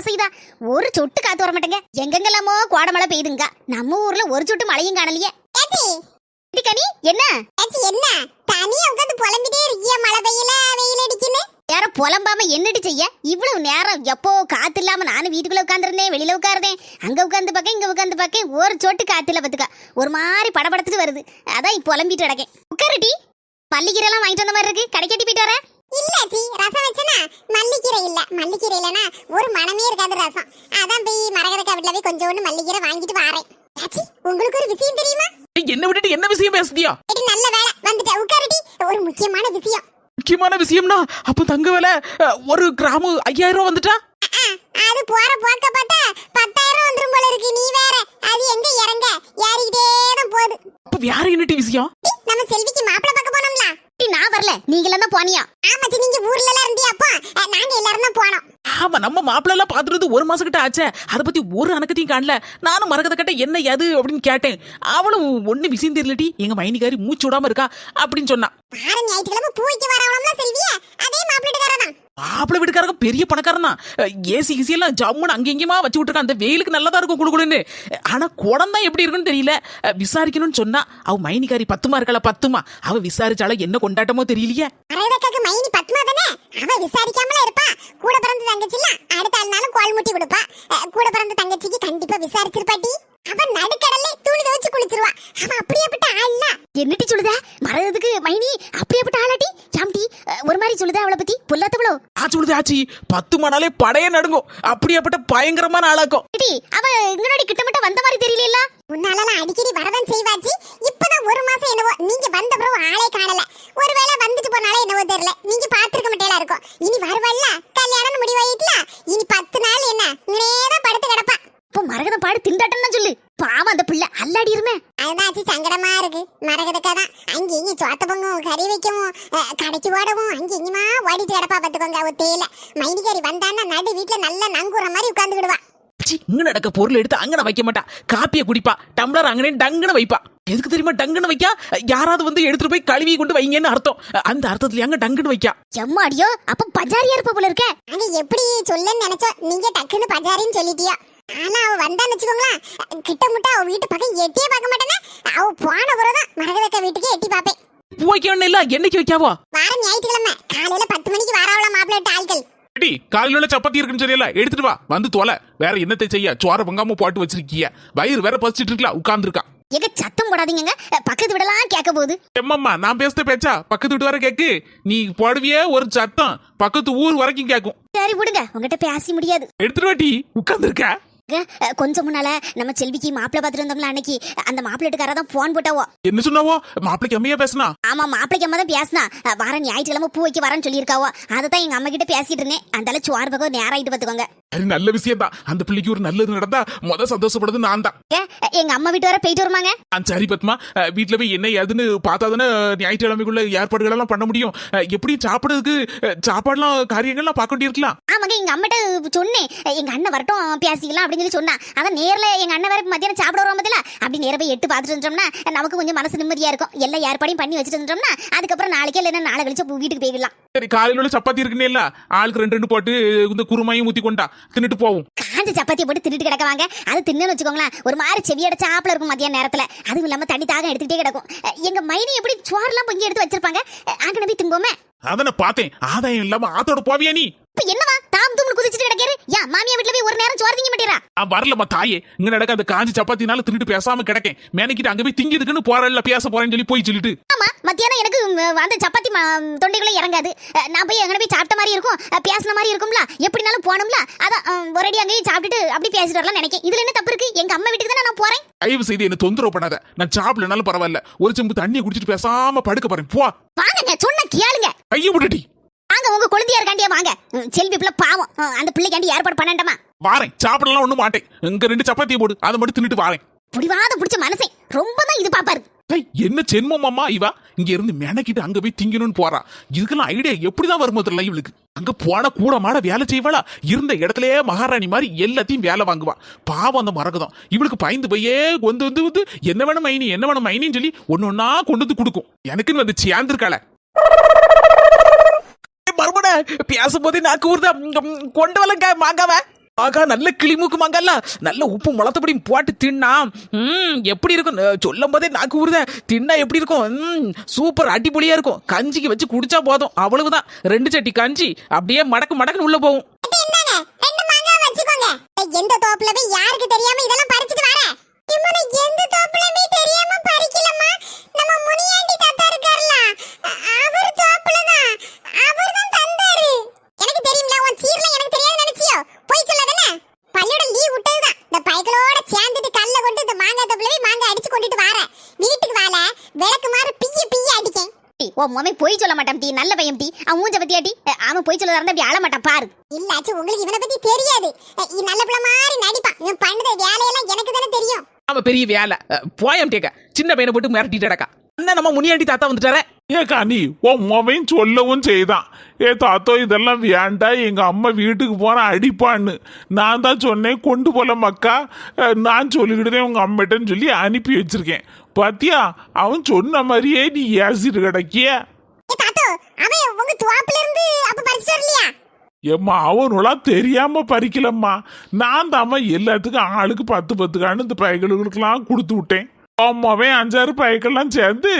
அசைதா ஒரு சொட்டு காத்து வர மாட்டேங்க எங்கெங்கெல்லாமோ கோடமழை பெய்யுதுங்க நம்ம ஊர்ல ஒரு சொட்டு மழையும் காணலையே. கனி என்ன? என்ன? தனியா உட்காந்து புலம்பிட்டே இருக்கிய மழை பெய்யல வெயில் அடிக்குன்னு? யார புலம்பாம என்னடி செய்ய? இவ்வளவு நேரம் எப்போ காத்து இல்லாம நானும் வீட்டுக்குள்ள உட்காந்துருந்தேன் வெளியில உட்காருதேன் அங்க உட்காந்து பார்க்க இங்க உட்காந்து பார்க்க ஒரு சொட்டு காத்து இல்ல பத்துக்கா. ஒரு மாதிரி படபடத்துட்டு வருது. அதான் புலம்பிட்டு கிடக்கேன். உட்காருடி மல்லிகீரை எல்லாம் வாங்கிட்டு வந்த மாதிரி இருக்கு. கடைக்கட்டி போயிட்டு வரேன் இல்ல சி ரசம் வச்சனா மல்லிக்கீரை இல்ல. மல்லிக்கீரை இல்லனா ஒரு மனமே இருக்காது ரசம். அதான் போய் மரகதக்கா வீட்டுல போய் கொஞ்சோண்டு மல்லிக்கீரை வாங்கிட்டு வாரேன். ஆச்சி உங்களுக்கு ஒரு விஷயம் தெரியுமா? என்ன விட்டுட்டு என்ன விஷயம் பேசுதியா இது நல்ல வேலை. வந்துட்ட உட்காருடி. ஒரு முக்கியமான விஷயம். முக்கியமான விஷயம்னா அப்ப தங்க விலை ஒரு கிராமு ஐயாயிரம் வந்துட்டா? அது போற போக்க பார்த்தா பத்தாயிரம் வந்துரும் போல இருக்கு. நீ வேற. அது எங்க இறங்க? ஏறிக்கிட்டே தான் போகுது. அப்ப வேற என்னட்டி விஷயம்? நம்ம செல்விக்கு மாப்பிள்ளை பார்க்க போனோம்ல. நான் வரல. நீங்களும் தான் போனியா? ஊர்ல எல்லாம் இருந்தியா? அப்போ நாங்க எல்லாரும் தான் போனோம். ஆமா நம்ம மாப்பிள்ள எல்லாம் பாத்துட்டு ஒரு மாசம் கிட்ட ஆச்சே. அதை பத்தி ஒரு அணக்கத்தையும் காணல. நானும் மரகத கட்ட என்ன எது அப்படின்னு கேட்டேன். அவளும் ஒண்ணு விஷயம் தெரியலடி. எங்க மைனிகாரி மூச்சு விடாம இருக்கா அப்படின்னு சொன்னா. வார ஞாயிற்றுக்கிழமை பூ வைக்க வரவளம்ல செல்வியே. அதே தான் மாப்பிள்ளை வீட்டுக்காரங்க பெரிய பணக்காரன் தான். ஏசி கிசி எல்லாம் ஜம்முன்னு அங்க இங்கேயுமா வச்சு விட்டுருக்கான். அந்த வெயிலுக்கு நல்லதா இருக்கும் குடுக்குடுன்னு ஆனா குடம் தான் எப்படி இருக்குன்னு தெரியல. விசாரிக்கணும்னு சொன்னா அவ மைனிகாரி பத்துமா இருக்கல பத்துமா. அவ விசாரிச்சால என்ன கொண்டாட்டமோ தெரியலையே. மைனி பத்மா தானே? அவ விசாரிக்காமல இருப்பா. கூட பிறந்த தங்கச்சில அடுத்த நாளும் கோல் முட்டி கொடுப்பா. கூட பிறந்த தங்கச்சிக்கு கண்டிப்பா விசாரிச்சிருப்பாட்டி அவ நடுக்கடல்ல துணி துவச்சு குளிச்சிருவா. அவ அப்படியேப்பட்ட ஆள்ல என்னட்டி சொல்லுதா? மறதுக்கு மைனி அஹ், ஒரு மாதிரி சொல்லுதா அவளை பத்தி? புல்லாத்தவளோ ஆச்சு விடுது ஆச்சி. பத்து மணாலே படைய நடுங்கும் அப்படியாப்பட்ட பயங்கரமான ஆளாக்கும் டி அவ எங்கனோட கிட்டமட்ட வந்த மாதிரி தெரியல முன்னாலலாம் அடிக்கடி வரதான் செய்வாச்சு. இப்பதான் ஒரு மாசம் என்னவோ நீங்க வந்த பிறகு ஆளே காணல. ஒருவேளை வந்துட்டு போனாலே என்னவோ தெரியல. நீங்க பாத்துருக்க மாட்டேல இருக்கும் இனி வருவல்ல கல்யாணம் முடிவாயிட்டுல? இனி பத்து நாள் என்ன? இங்கனேதான் படுத்து கிடப்பா. இப்போ மரகதம் பாடு திண்டாட்டம் சொல்லு. பாவம் அந்த பிள்ளை அல்லாடி இருமே அதுதாச்சு சங்கடமா இருக்கு. மரகதுக்கா தான். அங்க இங்க சோத்த பொங்கும் கறி வைக்கவும் கடைக்கு ஓடவும் அங்க இங்கமா ஓடிட்டு கிடப்பா பாத்துக்கோங்க அவ தேயில. மைனிகாரி வந்தான்னா நடு வீட்டுல நல்ல நங்குற மாதிரி உட்கார்ந்துக்கிடுவா சி, இங்க நடக்க பொருள் எடுத்து அங்கன வைக்க மாட்டா. காப்பியை குடிப்பா. டம்ளர் அங்கனே டங்குன்னு வைப்பா. எதுக்கு தெரியுமா டங்குன்னு வைக்கா? யாராவது வந்து எடுத்துட்டு போய் கழுவி கொண்டு வைங்கன்னு அர்த்தம். அந்த அர்த்தத்துல அங்க டங்குன்னு வைக்கா. எம்மா அடியோ அப்ப பஜாரியா இருப்ப போல இருக்க. அங்க எப்படி சொல்லுன்னு நினைச்சோம் நீங்க டக்குன்னு பஜாரின்னு சொல்லிட்டியா? ஆனா அவ வந்தான்னு வச்சுக்கோங்களேன். கிட்ட முட்டா அவ வீட்டு பக்கம் எட்டியே பார்க்க மாட்டேன்னா அவ போன பிறகுதான் மரகதக்கா வீட்டுக்கு எட்டி பார்ப்பேன். பூ வைக்கணும் இல்ல என்னைக்கு வைக்காவோ? வாரம் ஞாயிற்றுக்கிழமை காலையில பத்து மணிக்கு வாராவள மாப்பிள்ளை ஆட்கள் டி காலையில உள்ள சப்பாத்தி இருக்குன்னு தெரியல எடுத்துட்டு வா. வந்து தொலை. வேற என்னத்தை செய்ய? சோற பொங்காம போட்டு வச்சிருக்கிய. வயிறு வேற பசிச்சிட்டு இருக்கல உட்கார்ந்துருக்கா. எங்க சத்தம் போடாதீங்க பக்கத்து விடலாம் கேட்க போகுது. எம்மம்மா நான் பேசுற பேச்சா? பக்கத்து வீட்டு வர கேக்கு. நீ போடுவியே ஒரு சத்தம். பக்கத்து ஊர் வரைக்கும் கேக்கும். சரி விடுங்க. உங்ககிட்ட பேசி முடியாது. எடுத்துட்டு வாட்டி உட்கார்ந்துருக்க. கொஞ்சம் முன்னால நம்ம செல்விக்கு மாப்பிள்ளை பார்த்துட்டு வந்தோம்ல அன்னைக்கு. அந்த மாப்பிள்ளைட்டுக்கார தான் போன் போட்டாவோ. என்ன சொன்னாவோ? மாப்பிளைக்கு அம்மையா பேசுனா? ஆமா மாப்பிள்ளைக்கு அம்மா தான் பேசினா. வர ஞாயிற்றுக்கிழமை பூ வைக்க வரேன்னு சொல்லியிருக்காவோ. அதை தான் எங்க அம்மா கிட்ட பேசிட்டு இருந்தேன். அந்த சோறு பக்கம் நேரம் ஆயிட்டு பாத்துக்கோங்க சரி நல்ல விஷயம் தான் அந்த பிள்ளைக்கு ஒரு நல்லது நடந்தா முத சந்தோஷப்படுறது நான் தான் எங்க அம்மா வீட்டு வர போயிட்டு வருமாங்க? சரி பத்மா. வீட்ல போய் என்ன ஏதுன்னு பார்த்தா தானே ஞாயிற்றுக்கிழமைக்குள்ள ஏற்பாடுகள் எல்லாம் பண்ண முடியும். எப்படி சாப்பிடுறதுக்கு சாப்பாடுலாம் காரியங்கள்லாம் பார்க்க வேண்டியிருக்கலாம். ஆமாங்க எங்க அம்மாட்ட சொன்னேன். எங்க அண்ணன் வரட்டும் பேசிக்கலாம் அப்படின்னு சொல்லி சொன்னா அதான் நேர்ல எங்க அண்ணன் வேற மத்தியானம் சாப்பிட வருவோம் பதில அப்படி நேர போய் எட்டு பார்த்துட்டு இருந்தோம்னா நமக்கு கொஞ்சம் மனசு நிம்மதியா இருக்கும். எல்லா ஏற்பாடையும் பண்ணி வச்சுட்டு இருந்தோம்னா அதுக்கப்புறம் நாளைக்கே இல்லைன்னா நாளை கழிச்சு வீட்டுக்கு போயிடலாம். சரி காலையில உள்ள சப்பாத்தி இருக்குன்னு இல்ல? ஆளுக்கு ரெண்டு ரெண்டு போட்டு இந்த குருமாயும் ஊத்தி கொண்டா. தின்னுட்டு போவோம். காஞ்ச சப்பாத்தி போட்டு தின்னுட்டு கிடக்குவாங்க அது தின்னு வச்சுக்கோங்களேன் ஒரு மாதிரி செவியட சாப்பிட இருக்கும் மதியான நேரத்துல. அதுவும் இல்லாம தண்ணி தாகம் எடுத்துக்கிட்டே கிடக்கும். எங்க மைனி எப்படி சோறுலாம் பொங்கி எடுத்து வச்சிருப்பாங்க? அங்க போய் திம்போமே அதனை பார்த்தேன். ஆதாயம் இல்லாம ஆத்தோட போவியா நீ? என்னவா தாம் தூம்னு குதிச்சிட்டு கிடக்காரு யா மாமியா வீட்டுல போய் ஒரு நேரம் சோறு திங்க மாட்டேறா ஆ, வரலம்மா தாயே. இங்க நடக்க அந்த காஞ்சி சப்பாத்தினால தின்னுட்டு பேசாம கிடக்கேன். மேனைக்கிட்டு அங்க போய் திங்கிதுக்குன்னு போறல பேச போறேன்னு சொல்லி போய் சொல்லிட்டு. ஆமா மத்தியானம் எனக்கு அந்த சப்பாத்தி தொண்டைக்குள்ள இறங்காது. நான் போய் எங்கன போய் சாப்பிட்ட மாதிரி இருக்கும். பேசின மாதிரி இருக்கும்ல? எப்படினாலும் போகணும்ல? அதான் உம், ஒரேடி அங்கேயும் சாப்பிட்டுட்டு அப்படி பேசிட்டு வரலாம் நினைக்கிறேன் இதுல என்ன தப்பு இருக்கு? எங்க அம்மா வீட்டுக்கு தானே நான் போறேன்? தயவு செய்து என்ன தொந்தரவு பண்ணாத. நான் சாப்பிடலனாலும் பரவாயில்ல. ஒரு செம்பு தண்ணியை குடிச்சிட்டு பேசாம படுக்க போறேன். போ. வாங்கங்க சொன்ன கேளுங்க. கையை விட்டுட்டி வாங்க உங்க குழந்தையா இருக்காண்டியா வாங்க செல்வி பிள்ளை பாவம். அந்த பிள்ளைக்காண்டி ஏற்பாடு பண்ணண்டாமா? வாரேன். சாப்பிடலாம் ஒண்ணும் மாட்டேன். இங்க ரெண்டு சப்பாத்தியை போடு. அதை மட்டும் தின்னுட்டு வாரேன். புடிவாத பிடிச்ச மனசே. ரொம்ப தான் இது பாப்பாரு. என்ன ஜென்மமாமா இவ? இங்க இருந்து மெனக்கிட்டு அங்க போய் திங்கணும்னு போறா. இதுக்கெல்லாம் ஐடியா எப்படிதான் வருமோ தெரியல இவளுக்கு? அங்க போன கூட மாட வேலை செய்வாளா? இருந்த இடத்துலயே மகாராணி மாதிரி எல்லாத்தையும் வேலை வாங்குவா. பாவம் அந்த மறக்குதான் இவளுக்கு பயந்து போயே வந்து வந்து வந்து என்ன வேணும் மைனி என்ன வேணும் மைனின்னு சொல்லி ஒன்னு ஒன்னா கொண்டு வந்து கொடுக்கும். எனக்குன்னு வந்து சேர்ந்திருக்காள. மறுபட பேசும்போதே நாக்கு ஊர்தா கொண்டு வரலங்க மாங்காவ. ஆகா நல்ல கிளிமூக்கு மாங்கல்ல. நல்ல உப்பு முளத்தபடியும் போட்டு தின்னா. ம் எப்படி இருக்கும்? சொல்லும் போதே நாக்கு ஊறுதா. தின்னா எப்படி இருக்கும்? ம் சூப்பர் அடிப்பொலியா இருக்கும். கஞ்சிக்கு வச்சு குடிச்சா போதும். அவ்வளவுதான். ரெண்டு சட்டி கஞ்சி அப்படியே மடக்கு மடக்குன்னு உள்ள போகும். எந்த தோப்புல போய் யாருக்கு தெரியாம இதெல்லாம் பறிச்சிட்டு வர? இம்மனை எந்த தோப்புல போய் தெரியாம பறிக்கலம்மா. நம்ம முனியாண்டி தாத்தா இருக்கார்ல அவர் தோப்புல தான் அவர் தான் தந்தாரு. எனக்கு தெரியும்ல உன் சீர்ல எனக்கு தெரியாது. போய் சொல்லாதனே பள்ளியோட லீவ் விட்டதுதான். இந்த பைக்களோட சேர்ந்துட்டு கல்ல கொண்டு இந்த மாங்காய் தோப்புல போய் மாங்காய் அடிச்சு கொண்டுட்டு வர வீட்டுக்கு வாழ விளக்கு மாறு பிய்ய பிய்ய அடிக்கேன். டி, உன் மொமை பொய் சொல்ல மாட்டான் டி நல்ல பையன் டி. அவன் மூஞ்ச பத்தியா டி அவன் பொய் சொல்ல இருந்தா அப்படி அழ மாட்டான் பாரு. இல்லாச்சு உங்களுக்கு இவனை பத்தி தெரியாது. நல்ல பிள்ளை மாதிரி நடிப்பான். இவன் பண்ணுற வேலையெல்லாம் எனக்கு தானே தெரியும். அவன் பெரிய வேலை. போயம் டேக்க. சின்ன பையனை போட்டு மிரட்டிட்டு கிடக்கா அண்ணா நம்ம முனியாண்டி தாத்தா வந்துட்டாரே. ஏக்கா நீ உன் மொபைல் சொல்லவும் செய்தான். ஏ தாத்தோ இதெல்லாம் வேண்டாம் எங்க அம்மா வீட்டுக்கு போனா அடிப்பான்னு. நான் தான் சொன்னேன் கொண்டு போல மக்கா நான் சொல்லிக்கிட்டேன் உங்க அம்மிட்டன்னு சொல்லி அனுப்பி வச்சிருக்கேன். பாத்தியா? அவன் சொன்ன மாதிரியே நீ ஏசிட்டு கிடக்கிய. ஏ ஏம்மா அவனுலா தெரியாம பறிக்கலம்மா. நான் தாம்மா எல்லாத்துக்கும் ஆளுக்கு பத்து பத்துக்கான்னு இந்த பைகளுக்கெல்லாம் கொடுத்து விட்டேன். அம்மாவே அஞ்சாறு பைக்கெல்லாம் சேர்ந்து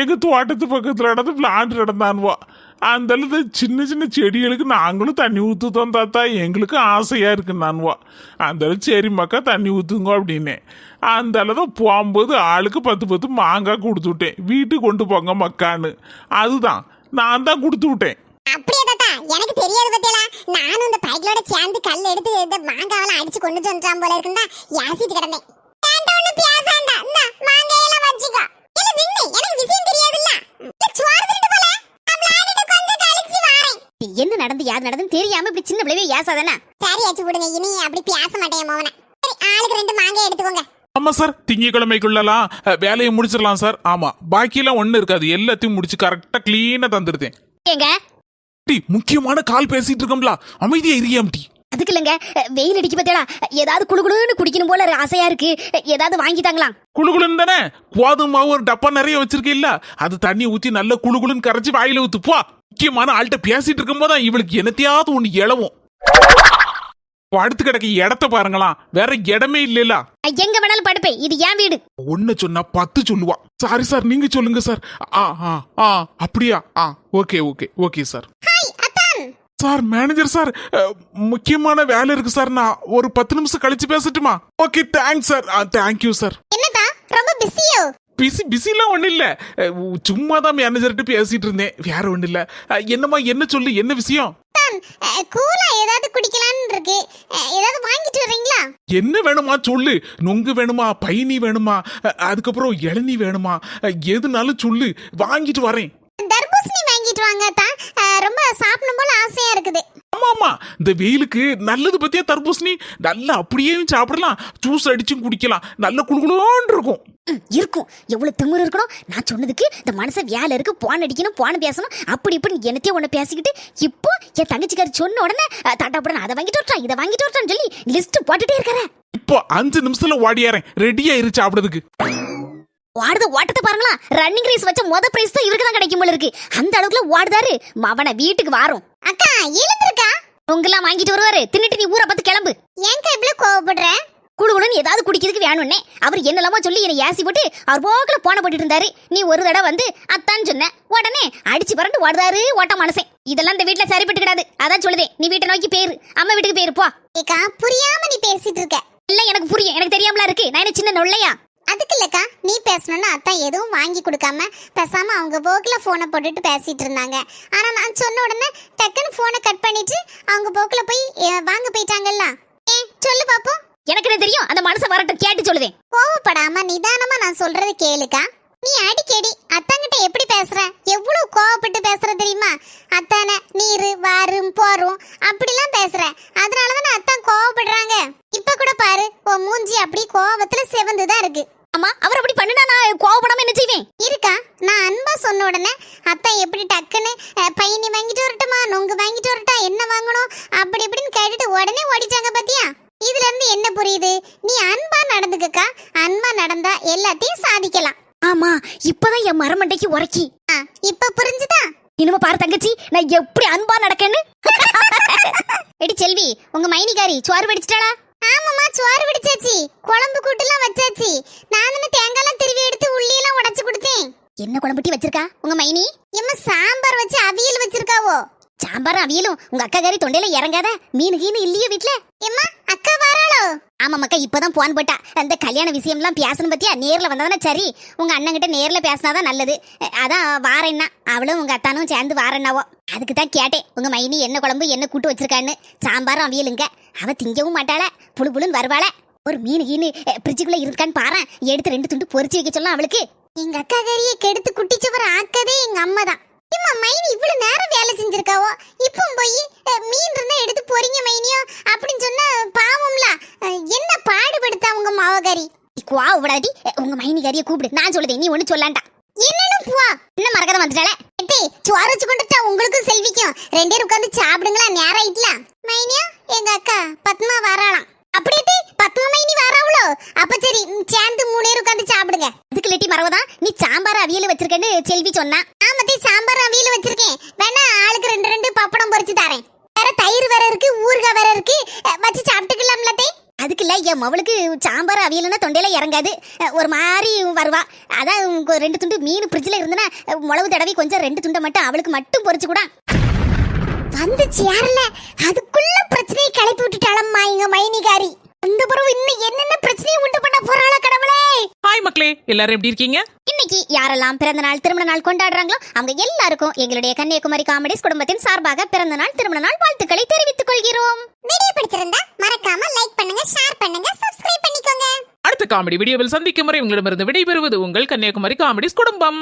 எங்கள் தோட்டத்து பக்கத்தில் நடந்து விளாண்டு நடந்தானுவா. அந்த அளவு சின்ன சின்ன செடிகளுக்கு நாங்களும் தண்ணி ஊற்றுத்தோம் தாத்தா எங்களுக்கு ஆசையாக இருக்கு நான்வா அந்த சரி மக்கா தண்ணி ஊற்றுங்கோ அப்படின்னு. அந்த அளவு போகும்போது ஆளுக்கு பத்து பத்து மாங்காய் கொடுத்து விட்டேன் வீட்டுக்கு கொண்டு போங்க மக்கான்னு. அதுதான். நான் தான் கொடுத்து விட்டேன். அப்படியே தாத்தா எனக்கு தெரியாது பத்தியலா. நானும் இந்த பைக்கிலோட சேர்ந்து கல் எடுத்து இந்த மாங்காவெல்லாம் அடிச்சு கொண்டு வந்துட்டான் போல இருக்குன்னா யாசிட்டு கிடந்தேன். என்ன நடந்து யார் நடந்து தெரியாம இப்படி சின்ன பிள்ளைவே ஏசாதானே? சரி ஆச்சு விடுங்க. இனி அப்படி பேச மாட்டேன் மோவனை. சரி ஆளுக்கு ரெண்டு மாங்காய் எடுத்துக்கோங்க. ஆமா சார் திங்கக்கிழமைக்குள்ளலாம் வேலையை முடிச்சிடலாம் சார் ஆமா. பாக்கியெல்லாம் ஒண்ணு இருக்காது. எல்லாத்தையும் முடிச்சு கரெக்டா கிளீனா தந்துருதேன். ஏங்க? டி முக்கியமான கால் பேசிட்டு இருக்கோம்ல. அமைதியா இரியாம் டி அதுக்கு இல்லைங்க வெயில் அடிக்க பத்தியாடா ஏதாவது குளு குளுன்னு குடிக்கணும் போல ஆசையா இருக்கு. ஏதாவது வாங்கி தாங்களாம் குளுகுளுன்னு தானே? கோதுமை மாவு ஒரு டப்பா நிறைய வச்சிருக்கீல்ல? அது தண்ணி ஊத்தி நல்ல குளுகுளுன்னு கரைச்சி வாயில ஊத்து போ. முக்கியமான ஆள்கிட்ட பேசிட்டு இருக்கும்போது தான் இவளுக்கு என்னத்தையாவது ஒண்ணு இளவும் படுத்து கிடக்க இடத்த பாருங்களாம் வேற இடமே இல்லைல்ல. எங்க வேணாலும் படுப்பேன். இது என் வீடு. ஒன்னு சொன்னா பத்து சொல்லுவா. சாரி சார் நீங்க சொல்லுங்க சார் ஆ ஆ ஆ. அப்படியா? ஆ okay okay okay sir sir manager sir முக்கியமான வேலை இருக்கு சார். நான் ஒரு பத்து நிமிஷம் கழிச்சு பேசட்டுமா? Okay thanks sir. Thank you sir. ரொம்ப பிஸியோ பிஸி பிஸிலாம் ஒன்றும் இல்லை. சும்மா தான் மேனேஜர்கிட்ட பேசிட்டு இருந்தேன். வேற ஒன்றும் இல்லை. என்னம்மா என்ன சொல்லு? என்ன விஷயம்? கூலா ஏதாவது குடிக்கலாம்னு இருக்கு. ஏதாவது வாங்கிட்டு வர்றீங்களா? என்ன வேணுமா சொல்லு? நொங்கு வேணுமா? பைனி வேணுமா? அதுக்கப்புறம் இளநீ வேணுமா? எதுனாலும் சொல்லு. வாங்கிட்டு வரேன். தர்பூசணி வாங்கிட்டு வாங்க தான் ரொம்ப சாப்பிடணும் போல ஆசையா இருக்குது. ஆமா ஆமா இந்த வெயிலுக்கு நல்லது பத்தியா தர்பூசணி? நல்லா அப்படியே சாப்பிடலாம். ஜூஸ் அடிச்சும் குடிக்கலாம். நல்ல குளுகுளோன்னு இருக்கும். இருக்கும். எவ்வளவு திமிரு இருக்கணும்? நான் சொன்னதுக்கு இந்த மனுஷன் வேலை இருக்கு. போன் அடிக்கணும் போன் பேசணும். அப்படி இப்படி என்னத்தையும் ஒண்ணு பேசிக்கிட்டு இப்போ என் தங்கச்சிக்காரி சொன்ன உடனே தட்டாப்புடன் அதை வாங்கிட்டு வரட்டான் இதை வாங்கிட்டு வரட்டான்னு சொல்லி லிஸ்ட் போட்டுட்டே இருக்கிற இப்போ அஞ்சு நிமிஷத்துல ஓடியாரேன் ரெடியா இரு சாப்பிடுறதுக்கு. ஓடுத ஓட்டத்தை பாருங்களா. ரன்னிங் ரேஸ் வச்ச முத பிரைஸ் தான் இவருக்கு தான் கிடைக்கும் போல இருக்கு. அந்த அளவுக்குல ஓடுதாரு. மவனை வீட்டுக்கு வாரும். அக்கா எழுந்திருக்கா? உங்கெல்லாம் வாங்கிட்டு வருவாரு. தின்னுட்டு நீ ஊரை பார்த்து கிளம்பு. ஏன்க்கா இவ்வளவு கோவப்படுற? குழுகுழுன்னு ஏதாவது குடிக்கிறதுக்கு வேணும்னே. அவர் என்னெல்லாமோ சொல்லி என்னை ஏசி போட்டு அவர் போக்கில் போன போட்டுட்டு இருந்தாரு. நீ ஒரு தடவை வந்து அத்தான்னு சொன்ன. உடனே அடிச்சு பரண்டு ஓடுதாரு ஓட்ட மனசேன் இதெல்லாம் இந்த வீட்டுல சரிப்பட்டு கிடாது அதான் சொல்லுதே. நீ வீட்டை நோக்கி பேரு. அம்மா வீட்டுக்கு பேரு போ. ஏக்கா புரியாம நீ பேசிட்டு இருக்க. இல்ல எனக்கு புரியும். எனக்கு தெரியாமலா இருக்கு. நான் என்ன சின்ன நொல்லையா? அதுக்கு இல்லக்கா நீ பேசணும்னு அத்தான் எதுவும் வாங்கி கொடுக்காம பேசாம அவங்க போக்குல போனை போட்டுட்டு பேசிட்டு இருந்தாங்க. ஆனா நான் சொன்ன உடனே டக்குன்னு போனை கட் பண்ணிட்டு அவங்க போக்குல போய் வாங்க போயிட்டாங்கல்ல. ஏன் சொல்லு பாப்போம் எனக்கு என்ன தெரியும்? அந்த மனசை வரட்டும் கேட்டு சொல்லுவேன். கோவப்படாம நிதானமா நான் சொல்றது கேளுக்கா. நீ அடிக்கடி அத்தாங்கிட்ட எப்படி பேசுற எவ்வளவு கோவப்பட்டு பேசுற தெரியுமா அத்தான நீரு வாரும் போரும் அப்படிலாம் பேசுற அதனாலதான் அத்தான் கோவப்படுறாங்க இப்ப கூட பாரு உன் மூஞ்சி அப்படி கோவத்துல செவந்துதான் இருக்கு ஆமா அவர் அப்படி பண்ணுனா நான் கோவப்படாம என்ன செய்வேன் இருக்கா நான் அன்பா சொன்ன உடனே அத்தா எப்படி டக்குன்னு அஹ், பையனி வாங்கிட்டு வரட்டுமா நொங்கு வாங்கிட்டு வரட்டா என்ன வாங்கணும் அப்படி இப்படின்னு கேட்டுட்டு உடனே ஓடிட்டாங்க பாத்தியா இதுல இருந்து என்ன புரியுது? நீ அன்பா நடந்துக்கக்கா. அன்பா நடந்தா எல்லாத்தையும் சாதிக்கலாம். ஆமா இப்பதான் என் மரமண்டைக்கு உரைக்கி. இப்ப புரிஞ்சுதா? இனிமே பாரு தங்கச்சி நான் எப்படி அன்பா நடக்கேன்னு. எடி செல்வி உங்க மைனிகாரி சோறு வடிச்சிட்டாளா? ஆமாம்மா சோறு பிடிச்சாச்சு குழம்பு கூட்டுலாம் வச்சாச்சு. நான் தேங்காய்லாம் திருவி எடுத்து உள்ளியெல்லாம் உடைச்சு கொடுத்தேன். என்ன குழம்புட்டி வச்சிருக்கா உங்க மைனி? எம்மா சாம்பார் வச்சு அவியல் வச்சிருக்காவோ? சாம்பாரும் அவியலும் உங்க அக்கா காரி தொண்டையில இறங்காத மீனு கீனு இல்லையே வீட்ல? எம்மா ஆமா மக்கா இப்பதான் போன் போட்டா. அந்த கல்யாண விஷயம்லாம் பேசணும் பத்தியா? நேர்ல வந்தாதானே சரி. உங்க அண்ணன் நேர்ல பேசினாதான் நல்லது. அதான் வாரேன்னா. அவளும் உங்க அத்தானும் சேர்ந்து வாரேன்னாவோ. அதுக்கு தான் கேட்டேன். உங்க மைனி என்ன குழம்பு என்ன கூட்டு வச்சிருக்கான்னு. சாம்பாரும் அவியலுங்க. அவ திங்கவும் மாட்டாள. புழு புழுன்னு வருவாள. ஒரு மீன் கீனு ஃப்ரிட்ஜுக்குள்ள இருக்கான்னு பாரு எடுத்து ரெண்டு துண்டு பொரிச்சு வைக்க சொல்லலாம் அவளுக்கு. எங்க அக்கா கறியை கெடுத்து குட்டிச்சவர் ஆக்கதே எங்க அம்மா தான் இம்மா மைனி இவ்வளவு நேரம் வேலை செஞ்சிருக்காவோ? இப்போ போய் மீன் இருந்தா எடுத்து போறீங்க மைனியோ? அப்படின்னு சொன்னா பாவம்ல. என்ன பாடுபடுத்தா உங்க மாவகரி? கோவப்படாதி உங்க மைனி கறியை கூப்பிடு. நான் சொல்லுதேன் நீ ஒண்ணு சொல்லாண்டா என்னன்னு புவா என்ன மறக்காத வந்துட்டாளே? எத்தே சோறு வச்சு கொண்டுட்டா உங்களுக்கும் செல்விக்கும். ரெண்டு பேரும் உட்காந்து சாப்பிடுங்களா நேரம் ஆயிட்டல மைனியா எங்க அக்கா பத்மா வராளாம். அப்படியே பத்மா மைனி வராவளோ? அப்ப சரி சேர்ந்து மூணு பேரும் உட்காந்து சாப்பிடுங்க. அதுக்கு லெட்டி நீ சாம்பார் அவியல் வச்சிருக்கேன்னு செல்வி சொன்னா. ஆமத்தி சாம்பார் அவியல் வச்சிருக்கேன். வேணா ஆளுக்கு ரெண்டு ரெண்டு பப்படம் பொரிச்சு தரேன். வேற தயிர் வேற இருக்கு ஊறுகாய் வேற இருக்கு. வச்சு சாப்பிட்டுக்கலாம்ல தே. அதுக்கு இல்ல என் மவளுக்கு சாம்பார் அவியல்னா தொண்டையில இறங்காது. ஒரு மாதிரி வருவா. அதான் உங்க ரெண்டு துண்டு மீன் ஃப்ரிட்ஜில் இருந்தனா முளவு தடவை கொஞ்சம் ரெண்டு துண்டை மட்டும் அவளுக்கு மட்டும் பொறிச்சு கூட. வந்துச்சு யாரில்ல? அதுக்குள்ள பிரச்சனையை கிளப்பி விட்டுட்டாளம்மா எங்க மைனிகாரி. அந்த பிறகு இன்னும் என்னென்ன பிரச்சனையை உண்டு பண்ண போறாளா கடவுளே? ஹாய் மக்களே எல்லாரும் எப்படி இருக்கீங்க? இன்னைக்கு யாரெல்லாம் பிறந்த நாள் திருமண நாள் கொண்டாடுறாங்களோ அவங்க எல்லாருக்கும் எங்களுடைய கன்னியாகுமரி காமெடிஸ் குடும்பத்தின் சார்பாக பிறந்த நாள் திருமண நாள் வாழ்த்துக்களை தெரிவித்துக் கொள்கிறோம். வீடியோ பிடிச்சிருந்தா மறக்காம லைக் பண்ணுங்க ஷேர் பண்ணுங்க சப்ஸ்கிரைப் பண்ணிக்கோங்க. அடுத்த காமெடி வீடியோவில் சந்திக்கும் வரை உங்களிடமிருந்து விடைபெறுவது உங்கள் கன்னியாகுமரி காமெடிஸ் குடும்பம்.